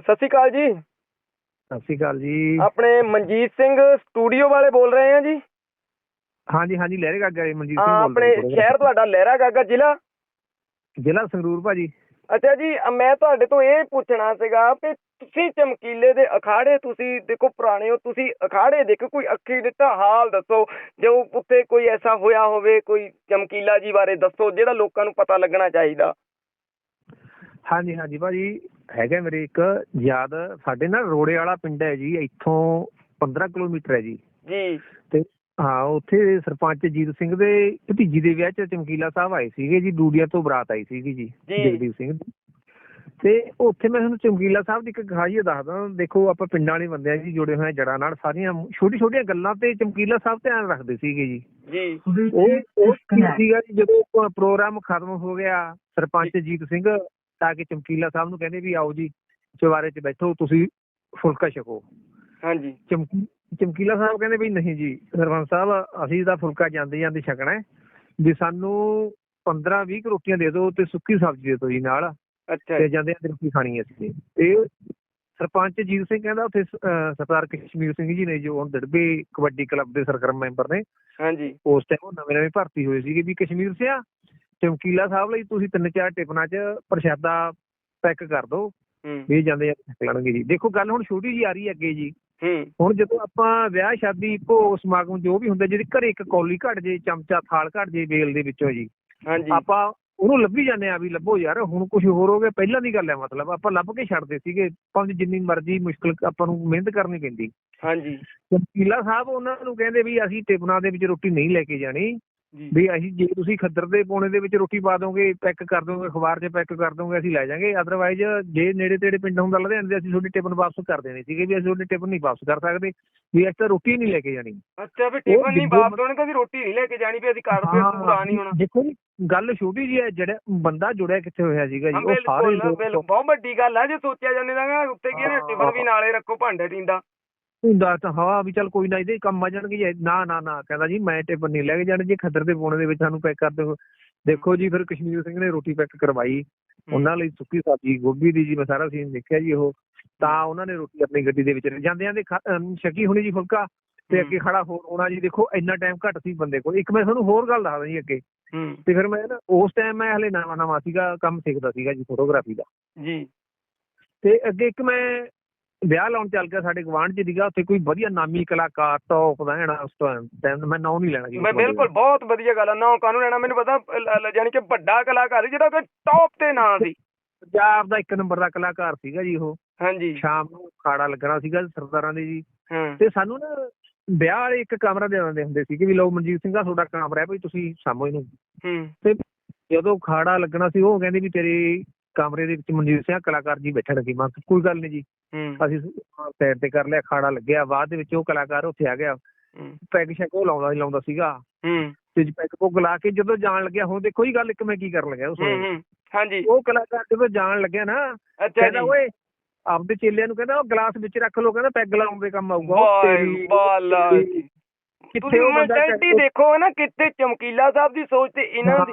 ਸਤਿ ਸ਼੍ਰੀ ਅਕਾਲ ਜੀ। ਸਤਿ ਸ਼੍ਰੀ ਅਕਾਲ ਜੀ। ਆਪਣੇ ਮਨਜੀਤ ਸਿੰਘ ਸਟੂਡੀਓ ਵਾਲੇ ਬੋਲ ਰਹੇ ਆ ਜੀ? ਹਾਂਜੀ ਹਾਂਜੀ ਲਹਿਰੇ ਗਾਗਾ ਜੀ ਮਨਜੀਤ ਸਿੰਘ ਬੋਲ ਆਪਣੇ ਸ਼ਹਿਰ ਤੁਹਾਡਾ ਲਹਿਰਾ ਗਾਗਾ ਜ਼ਿਲ੍ਹਾ? ਜ਼ਿਲ੍ਹਾ ਸੰਗਰੂਰ ਭਾਜੀ। ਅੱਛਾ ਜੀ ਮੈਂ ਤੁਹਾਡੇ ਤੋਂ ਇਹ ਪੁੱਛਣਾ ਸੀਗਾ ਕਿ ਤੁਸੀਂ ਚਮਕੀਲੇ ਦੇ ਅਖਾੜੇ ਤੁਸੀਂ ਦੇਖੋ ਪੁਰਾਣੇ ਹੋ ਤੁਸੀਂ ਅਖਾੜੇ ਦੇਖੋ ਕੋਈ ਅੱਖੀ ਦਿੱਤਾ ਹਾਲ ਦੱਸੋ ਜੋ ਉੱਥੇ ਕੋਈ ਐਸਾ ਹੋਇਆ ਹੋਵੇ ਕੋਈ ਚਮਕੀਲਾ ਜੀ ਬਾਰੇ ਦੱਸੋ ਜਿਹੜਾ ਲੋਕਾਂ ਨੂੰ ਪਤਾ ਲੱਗਣਾ ਚਾਹੀਦਾ। ਹਾਂਜੀ ਹਾਂਜੀ ਭਾਜੀ ਹੈਗਾ ਮੇਰੇ ਇੱਕ ਯਾਦ ਸਾਡੇ ਨਾਲ ਰੋੜੇ ਵਾਲਾ ਪਿੰਡ ਹੈ ਜੀ ਇੱਥੋਂ 15 ਕਿਲੋਮੀਟਰ ਹੈ ਜੀ। ਜੀ। ਤੇ ਹਾਂ ਉੱਥੇ ਸਰਪੰਚ ਜੀਤ ਸਿੰਘ ਦੇ ਭਤੀਜੀ ਦੇ ਵਿਆਹ 'ਚ ਚਮਕੀਲਾ ਸਾਹਿਬ ਆਏ ਸੀਗੇ ਜੀ ਡੂਡੀਆਂ ਤੋਂ ਬਰਾਤ ਆਈ ਸੀਗੀ ਜੀ। ਜਗਦੀਪ ਸਿੰਘ ਦੀ। ਤੇ ਉੱਥੇ ਮੈਂ ਤੁਹਾਨੂੰ ਚਮਕੀਲਾ ਸਾਹਿਬ ਦੀ ਇੱਕ ਖਾਸੀਅਤ ਦੱਸਦਾ ਦੇਖੋ ਆਪਾਂ ਪਿੰਡਾਂ ਵਾਲੇ ਬੰਦੇ ਆ ਜੀ ਜੁੜੇ ਹੋਏ ਜੜਾਂ ਨਾਲ ਸਾਰੀਆਂ ਛੋਟੀ ਛੋਟੀਆਂ ਗੱਲਾਂ ਤੇ ਚਮਕੀਲਾ ਸਾਹਿਬ ਧਿਆਨ ਰੱਖਦੇ ਸੀਗੇ ਜੀ। ਜੀ। ਉਹ ਉਹ ਕੀ ਸੀਗਾ ਜੀ ਜਦੋਂ ਪ੍ਰੋਗਰਾਮ ਖਤਮ ਹੋ ਗਿਆ ਸਰਪੰਚ ਜੀਤ ਸਿੰਘ ਤਾਂ ਕਿ ਚਮਕੀਲਾ ਸਾਹਿਬ ਨੂੰ ਕਹਿੰਦੇ ਵੀ ਆਓ ਜੀ ਚੁਬਾਰੇ 'ਚ ਬੈਠੋ ਤੁਸੀਂ ਫੁਲਕਾ ਛਕੋ। ਹਾਂਜੀ। ਚਮਕੀ ਚਮਕੀਲਾ ਸਾਹਿਬ ਕਹਿੰਦੇ ਵੀ ਨਹੀਂ ਜੀ ਸਰਪੰਚ ਸਾਹਿਬ ਅਸੀਂ ਤਾਂ ਫੁਲਕਾ ਜਾਂਦੇ ਜਾਂਦੇ ਛਕਣਾ ਹੈ। ਵੀ ਸਾਨੂੰ 15 20 ਕੁ ਰੋਟੀਆਂ ਦੇ ਦਿਓ ਤੇ ਸੁੱਕੀ ਸਬਜ਼ੀ ਦੇ ਦਿਓ ਜੀ ਨਾਲ। ਅੱਛਾ। ਤੇ ਜਾਂਦੇ ਜਾਂਦੇ ਰੋਟੀ ਖਾਣੀ ਹੈ ਅਸੀਂ। ਤੇ ਸਰਪੰਚ ਜੀਤ ਸਿੰਘ ਕਹਿੰਦਾ ਉੱਥੇ ਸਰਦਾਰ ਕਸ਼ਮੀਰ ਸਿੰਘ ਜੀ ਨੇ ਜੋ ਹੁਣ ਦੜਬੇ ਕਬੱਡੀ ਕਲੱਬ ਦੇ ਸਰਗਰਮ ਮੈਂਬਰ ਨੇ। ਹਾਂਜੀ। ਉਸ ਟਾਈਮ ਉਹ ਨਵੇਂ ਨਵੇਂ ਭਰਤੀ ਹੋਏ ਸੀਗੇ ਵੀ ਕਸ਼ਮੀਰ ਸਿਆ ਚਮਕੀਲਾ ਸਾਹਿਬ ਲਈ ਤੁਸੀਂ ਤਿੰਨ ਚਾਰ ਟਿਪਨਾਂ 'ਚ ਪ੍ਰਸ਼ਾਦਾ ਪੈਕ ਕਰ ਦਿਓ ਹੂੰ। ਵੀ ਜਾਂਦੇ ਲੈਣਗੇ ਜੀ। ਦੇਖੋ ਗੱਲ ਹੁਣ ਛੋਟੀ ਜੀ ਆ ਰਹੀ ਹੈ ਅੱਗੇ ਜੀ। ਹੁਣ ਜਦੋਂ ਆਪਾਂ ਵਿਆਹ ਸ਼ਾਦੀ ਭੋਗ ਸਮਾਗਮ ਜੋ ਵੀ ਹੁੰਦਾ ਜਿਹਦੇ ਘਰੇ ਇੱਕ ਕੌਲੀ ਘਟ ਜੇ ਚਮਚਾ ਥਾਲ ਘਟ ਜੇ ਵੇਲ ਦੇ ਵਿੱਚੋਂ ਜੀ। ਹਾਂਜੀ। ਆਪਾਂ ਉਹਨੂੰ ਲੱਭੀ ਜਾਂਦੇ ਆ ਵੀ ਲੱਭੋ ਯਾਰ ਹੁਣ ਕੁਝ ਹੋਰ ਹੋ ਗਿਆ। ਪਹਿਲਾਂ ਦੀ ਗੱਲ ਹੈ ਮਤਲਬ ਆਪਾਂ ਲੱਭ ਕੇ ਛੱਡਦੇ ਸੀਗੇ। ਭਾਵੇਂ ਜਿੰਨੀ ਮਰਜ਼ੀ ਮੁਸ਼ਕਲ ਆਪਾਂ ਨੂੰ ਮਿਹਨਤ ਕਰਨੀ ਪੈਂਦੀ। ਹਾਂਜੀ। ਚਮਕੀਲਾ ਸਾਹਿਬ ਉਹਨਾਂ ਨੂੰ ਕਹਿੰਦੇ ਵੀ ਅਸੀਂ ਟਿਪਨਾਂ ਦੇ ਵਿੱਚ ਰੋਟੀ ਨਹੀਂ ਲੈ ਕੇ ਜਾਣੀ। ਵੀ ਅਸੀਂ ਜੇ ਤੁਸੀਂ ਖੱਦਰ ਦੇ ਪੋਣੇ ਦੇ ਵਿੱਚ ਰੋਟੀ ਪਾ ਦੋਗੇ ਪੈਕ ਕਰ ਦੋਗੇ ਅਖਬਾਰ 'ਚ ਪੈਕ ਕਰ ਦੋਗੇ ਅਸੀਂ ਲੈ ਜਾਾਂਗੇ। ਅਦਰਵਾਈਜ਼ ਜੇ ਨੇੜੇ ਤੇੜੇ ਪਿੰਡ ਹੁੰਦਾ ਲੁਧਿਆਣੇ ਦੇ ਅਸੀਂ ਤੁਹਾਡੀ ਟਿਫਨ ਵਾਪਸ ਕਰ ਦੇਣੀ ਸੀਗੇ ਵੀ ਅਸੀਂ ਤੁਹਾਡੀ ਟਿਫਨ ਨਹੀਂ ਵਾਪਸ ਕਰ ਸਕਦੇ। ਵੀ ਅਸੀਂ ਤਾਂ ਰੋਟੀ ਨਹੀਂ ਲੈ ਕੇ ਜਾਣੀ। ਅੱਛਾ ਵੀ ਟਿਫਨ ਨਹੀਂ ਵਾਪਸ ਹੋਣੇ ਤਾਂ ਅਸੀਂ ਰੋਟੀ ਨਹੀਂ ਲੈ ਕੇ ਜਾਣੀ ਵੀ ਅਸੀਂ ਘਰ ਤੇ ਪੂਰਾ ਨਹੀਂ ਹੋਣਾ। ਦੇਖੋ ਜੀ ਗੱਲ ਛੋਟੀ ਜੀ ਹੈ ਜਿਹੜਾ ਬੰਦਾ ਜੁੜਿਆ ਕਿੱਥੇ ਹੋਇਆ ਸੀਗਾ ਜੀ ਉਹ ਸਾਰੇ ਬਹੁਤ ਵੱਡੀ ਗੱਲ ਆ ਜੇ ਸੋਚਿਆ ਜਾਂਦੇ ਦਾ ਉੱਤੇ ਕੀ ਟਿਫਨ ਵੀ ਨਾਲੇ ਰੱਖੋ ਭਾਂਡੇ ਟਿੰਦਾ ਹੁੰਦਾ ਤਾਂ ਹਵਾ ਵੀ ਚੱਲ ਕੋਈ ਨਾ ਇਹਦੇ ਕੰਮ ਆ ਜਾਣਗੇ ਜੀ। ਨਾ ਨਾ ਨਾ ਕਹਿੰਦਾ ਜੀ ਮੈਂ ਟਿਫਨ ਨਹੀਂ ਲੈ ਕੇ ਜਾਣੀ ਜੀ ਖੱਦਰ ਦੇ ਪੋਣੇ ਦੇ ਵਿੱਚ ਸਾਨੂੰ ਪੈਕ ਕਰ ਦਿਓ ਦੇਖੋ ਜੀ ਫਿਰ ਕਸ਼ਮੀਰ ਸਿੰਘ ਨੇ ਰੋਟੀ ਪੈਕ ਕਰਵਾਈ। ਉਹਨਾਂ ਲਈ ਸੁੱਕੀ ਸਬਜ਼ੀ ਗੋਭੀ ਦੀ ਜੀ ਮੈਂ ਸਾਰਾ ਸੀਨ ਦੇਖਿਆ ਜੀ ਉਹ। ਤਾਂ ਉਹਨਾਂ ਨੇ ਰੋਟੀ ਆਪਣੀ ਗੱਡੀ ਦੇ ਵਿੱਚ ਜਾਂਦੇ ਜਾਂਦੇ ਛਕੀ ਹੋਣੀ ਜੀ ਫੁਲਕਾ ਤੇ ਅੱਗੇ ਖੜਾ ਹੋਰ ਹੋਣਾ ਜੀ। ਦੇਖੋ ਇੰਨਾ ਟਾਈਮ ਘੱਟ ਸੀ ਬੰਦੇ ਕੋਲ। ਇੱਕ ਮੈਂ ਤੁਹਾਨੂੰ ਹੋਰ ਗੱਲ ਦੱਸਦਾ ਜੀ ਅੱਗੇ। ਹੂੰ। ਤੇ ਫਿਰ ਮੈਂ ਨਾ ਉਸ ਟਾਈਮ ਮੈਂ ਹਲੇ ਨਵਾਂ ਨਵਾਂ ਸੀਗਾ ਕੰਮ ਸਿੱਖਦਾ ਸੀਗਾ ਜੀ ਫੋਟੋਗ੍ਰਾਫੀ ਦਾ। ਜੀ। ਤੇ ਅੱਗੇ ਇੱਕ ਮੈਂ ਵਿਆਹ ਲਾਉਣ ਚੱਲ ਗਿਆ ਸਾਡੇ ਗਵਾਂਢ ਚ ਸੀਗਾ ਉੱਥੇ ਕੋਈ ਵਧੀਆ ਨਾਮੀ ਕਲਾਕਾਰ ਟੌਪ ਦਾ ਹੈਣਾ ਉਸ ਟਾਈਮ ਮੈਂ ਨਾਂ ਨਹੀਂ ਲੈਣਾ ਜੀ ਮੈਂ। ਬਿਲਕੁਲ ਬਹੁਤ ਵਧੀਆ ਗੱਲ ਆ ਨਾ ਕਾਨੂੰਨ ਲੈਣਾ ਮੈਨੂੰ ਪਤਾ ਜਾਨੀ ਕਿ ਵੱਡਾ ਕਲਾਕਾਰ ਸੀ ਜਿਹੜਾ ਕਿ ਟੌਪ ਤੇ ਨਾਂ ਸੀ। ਪੰਜਾਬ ਦਾ ਇੱਕ ਨੰਬਰ ਦਾ ਕਲਾਕਾਰ ਸੀਗਾ ਜੀ ਉਹ। ਹਾਂਜੀ। ਸ਼ਾਮ ਨੂੰ ਖਾੜਾ ਲੱਗਣਾ ਸੀਗਾ ਸਰਦਾਰਾਂ ਦੇ ਜੀ। ਤੇ ਸਾਨੂੰ ਨਾ ਵਿਆਹ ਵਾਲੇ ਇੱਕ ਕਮਰਾ ਦੇ ਦਿੰਦੇ ਹੁੰਦੇ ਸੀਗੇ ਵੀ ਲਓ ਮਨਜੀਤ ਸਿੰਘ ਤੁਹਾਡਾ ਕਮਰਾ ਹੈ ਵੀ ਤੁਸੀਂ ਸਾਂਭੋ ਇਹਨੂੰ। ਹੂੰ। ਤੇ ਜਦੋਂ ਖਾੜਾ ਲੱਗਣਾ ਸੀ ਉਹ ਕਹਿੰਦੇ ਵੀ ਤੇਰੇ ਕਮਰੇ ਦੇ ਵਿੱਚ ਮਨਜੀਤ ਸਿੰਘ ਕਲਾਕਾਰ ਜੀ ਬੈਠਣਗੇ। ਮੈਂ ਕਿਹਾ ਕੋਈ ਗੱਲ ਨਹੀਂ ਜੀ। ਅਸੀਂ ਸਾਈਡ ਤੇ ਕਰ ਲਿਆ ਖਾੜਾ ਲੱਗਿਆ ਬਾਅਦ ਦੇ ਵਿੱਚ ਉਹ ਕਲਾਕਾਰ ਉੱਥੇ ਆ ਗਿਆ। ਪੈਗ ਸ਼ੈਗ ਉਹ ਲਾਉਂਦਾ ਹੀ ਲਾਉਂਦਾ ਸੀਗਾ। ਹੂੰ। ਤੇ ਜੀ ਪੈਗ ਪੁੱਗ ਲਾ ਕੇ ਜਦੋਂ ਜਾਣ ਲੱਗਿਆ ਹੁਣ ਦੇਖੋ ਹੀ ਗੱਲ ਇੱਕ ਮੈਂ ਕੀ ਕਰਨ ਲੱਗਿਆ ਉਸ ਹਾਂਜੀ। ਉਹ ਕਲਾਕਾਰ ਜਦੋਂ ਜਾਣ ਲੱਗਿਆ ਨਾ ਕਹਿੰਦਾ ਓਏ ਆਪਦੇ ਚੇਲਿਆਂ ਨੂੰ ਕਹਿੰਦਾ ਉਹ ਗਲਾਸ ਵਿੱਚ ਰੱਖ ਲਓ। ਕਹਿੰਦਾ ਪੈਗ ਲਾਉਣ ਦੇ ਕੰਮ ਆਊਗਾ ਵਾਹ ਕਿੱਥੇ ਉਹ ਮੈਂਟੈਲਿਟੀ ਦੇਖੋ ਨਾ ਕਿੱਥੇ ਚਮਕੀਲਾ ਸਾਹਿਬ ਦੀ ਸੋਚ ਤੇ ਇਹਨਾਂ ਦੀ।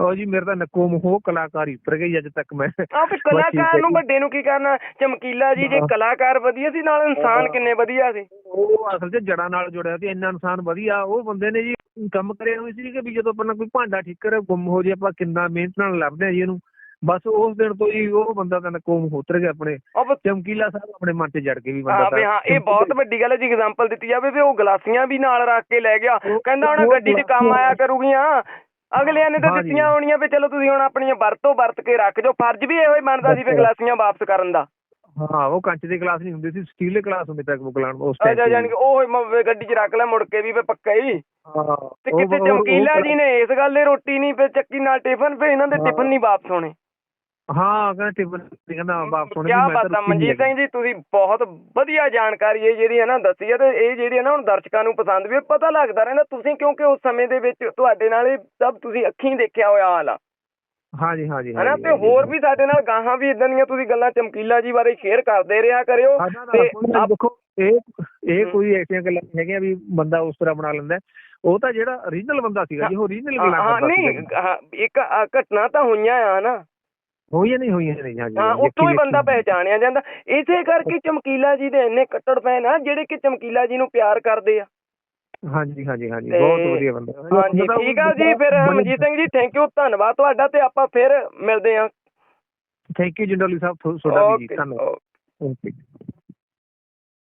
ਉਹ ਜੀ ਮੇਰੇ ਤਾਂ ਨੱਕੋ ਮੂੰਹੋਂ ਕਲਾਕਾਰੀ ਉੱਤਰ ਗਈ ਅੱਜ ਤੱਕ ਮੈਂ। ਆ ਵੀ ਕਲਾਕਾਰ ਨੂੰ ਵੱਡੇ ਨੂੰ ਕੀ ਕਰਨਾ? ਚਮਕੀਲਾ ਜੀ ਜੇ ਹਾਂ। ਕਲਾਕਾਰ ਵਧੀਆ ਸੀ ਨਾਲ ਇਨਸਾਨ ਹਾਂ। ਕਿੰਨੇ ਵਧੀਆ ਸੀ। ਉਹ ਅਸਲ 'ਚ ਜੜਾਂ ਨਾਲ ਜੁੜਿਆ ਸੀ ਇੰਨਾ ਇਨਸਾਨ ਵਧੀਆ। ਉਹ ਬੰਦੇ ਨੇ ਜੀ ਕੰਮ ਕਰਿਆ ਹੋਈ ਸੀ ਕਿ ਵੀ ਜਦੋਂ ਆਪਣਾ ਕੋਈ ਭਾਂਡਾ ਠੀਕਰ ਗੁੰਮ ਹੋ ਜੇ ਆਪਾਂ ਕਿੰਨਾ ਮਿਹਨਤ ਨਾਲ ਲੱਭਦੇ ਆ ਜੀ ਇਹਨੂੰ। ਬਸ ਉਸ ਦਿਨ ਤੋਂ ਜੀ ਉਹ ਬੰਦਾ ਤਾਂ ਨੱਕੋ ਮੂੰਹ ਉਤਰ ਗਿਆ ਆਪਣੇ। ਚਮਕੀਲਾ ਸਾਹਿਬ ਆਪਣੇ ਮਨ 'ਚ ਜੜ ਕੇ ਵੀ ਬੰਦਾ ਹਾਂ ਵੀ ਹਾਂ ਇਹ ਬਹੁਤ ਵੱਡੀ ਗੱਲ ਹੈ ਜੀ ਐਗਜ਼ਾਮਪਲ ਦਿੱਤੀ ਜਾਵੇ ਵੀ ਉਹ ਗਲਾਸੀਆਂ ਵੀ ਨਾਲ ਰੱਖ ਕੇ ਲੈ ਗਿਆ। ਕਹਿੰਦਾ ਹੁਣ ਗੱਡੀ 'ਚ ਕੰਮ ਆਇਆ ਕਰੂਗੀਆਂ। ਅਗਲਿਆਂ ਨੇ ਤਾਂ ਹਾਂ ਜੀ। ਦਿੱਤੀਆਂ ਹੋਣੀਆਂ ਵੀ ਚਲੋ ਤੁਸੀਂ ਹੁਣ ਆਪਣੀਆਂ ਵਰਤੋਂ ਵਰਤ ਕੇ ਰੱਖ ਜੋ ਫਰਜ਼ ਵੀ ਇਹੋ ਹੀ ਬਣਦਾ ਸੀ ਵੀ। ਗਲਾਸੀਆਂ ਵਾਪਸ ਕਰਨ ਦਾ ਹਾਂ ਉਹ ਕੰਚ ਦੇ ਗਲਾਸ ਨਹੀਂ ਹੁੰਦੇ ਸੀ ਸਟੀਲ ਦੇ ਗਲਾਸ ਹੁੰਦੇ ਪੈਕ ਬੁੱਕ ਲਾਉਣ ਉਸ ਅੱਛਾ ਟਾਈਮ ਜਾਨੀ ਕਿ ਉਹ ਹੀ ਮ- ਗੱਡੀ 'ਚ ਰੱਖ ਲੈ ਮੁੜ ਕੇ ਵੀ ਵੀ ਪੱਕਾ ਹੀ ਹਾਂ ਤੇ ਕਿਤੇ ਚਮਕੀਲਾ ਜੀ ਨੇ ਇਸ ਗੱਲ ਦੇ ਰੋਟੀ ਨਹੀਂ ਫਿਰ ਚੱਕੀ ਨਾਲ ਟਿਫਨ ਫਿਰ ਇਹਨਾਂ ਦੇ ਹਾਂ। ਟਿਫਨ ਨਹੀਂ ਵਾਪਸ ਹੋਣੇ ਹਾਂ ਕਹਿੰਦਾ ਟਿਫਨ ਕਹਿੰਦਾ ਵਾਪਸ ਹੋਣੇ ਕਿਆ ਬਾਤ ਆ ਮਨਜੀਤ ਸਿੰਘ ਜੀ ਤੁਸੀਂ ਬਹੁਤ ਵਧੀਆ ਜਾਣਕਾਰੀ ਹੈ ਜਿਹੜੀ ਹੈ ਨਾ ਦੱਸੀ ਹੈ ਤੇ ਇਹ ਜਿਹੜੀ ਹੈ ਨਾ ਹੁਣ ਦਰਸ਼ਕਾਂ ਨੂੰ ਪਸੰਦ ਵੀ ਹੈ। ਪਤਾ ਲੱਗਦਾ ਰਹਿੰਦਾ ਤੁਸੀਂ ਕਿਉਂਕਿ ਉਸ ਸਮੇਂ ਦੇ ਵਿੱਚ ਤੁਹਾਡੇ ਨਾਲ ਇਹ ਸਭ ਤੁਸੀਂ ਅੱਖੀਂ ਦੇਖਿਆ ਹੋਇਆ ਹਾਲ ਆ ਹਾਂਜੀ ਹਾਂਜੀ ਹਨਾ ਤੇ। ਹੋਰ ਵੀ ਸਾਡੇ ਨਾਲ ਗਾਹਾਂ ਵੀ ਇਦਾਂ ਦੀਆਂ ਤੁਸੀਂ ਗੱਲਾਂ ਚਮਕੀਲਾ ਜੀ ਬਾਰੇ ਸ਼ੇਅਰ ਕਰਦੇ ਰਿਹਾ ਕਰਿਓ ਤੇ ਆਪ- ਦੇਖੋ ਇਹ ਇਹ। ਕੋਈ ਐਸੀਆਂ ਗੱਲਾਂ ਨਹੀਂ ਹੈਗੀਆਂ ਵੀ ਬੰਦਾ ਉਸ ਤਰ੍ਹਾਂ ਬਣਾ ਲੈਂਦਾ। ਉਹ ਤਾਂ ਜਿਹੜਾ ਓਰੀਜਨਲ ਬੰਦਾ ਸੀਗਾ ਜੀ ਉਹ ਓਰੀਜਨਲ ਹਾਂ ਗੱਲਾਂ ਹਾਂ, ਕਰਦਾ ਨਹੀਂ। ਹਾਂ, ਇੱਕ ਘਟਨਾ ਤਾਂ ਹੋਈਆਂ ਆ ਨਾ ਹੋਈਆਂ ਨਹੀਂ ਹੋਈਆਂ ਨਹੀਂ ਹਾਂਜੀ ਹਾਂ ਉੱਥੋਂ ਹੀ ਬੰਦਾ। ਪਹਿਚਾਣਿਆ ਜਾਂਦਾ। ਇਸੇ ਕਰਕੇ ਚਮਕੀਲਾ ਜੀ ਦੇ ਇੰਨੇ ਕੱਟੜ ਫੈਨ ਆ ਜਿਹੜੇ ਕਿ ਚਮਕੀਲਾ ਜੀ ਨੂੰ ਪਿਆਰ ਕਰਦੇ ਆ। ਹਾਂਜੀ ਹਾਂਜੀ ਹਾਂਜੀ ਬਹੁਤ ਵਧੀਆ ਬੰਦਾ। ਹਾਂਜੀ ਠੀਕ ਆ ਜੀ ਫਿਰ ਮਨਜੀਤ ਸਿੰਘ ਜੀ ਥੈਂਕ ਯੂ ਧੰਨਵਾਦ ਤੁਹਾਡਾ ਤੇ ਆਪਾਂ ਫਿਰ ਮਿਲਦੇ ਹਾਂ। ਥੈਂਕ ਯੂ ਜੰਡੋਲੀ ਸਾਹਿਬ ਤੁਹਾਡਾ ਵੀ ਧੰਨਵਾਦ। ਓਕੇ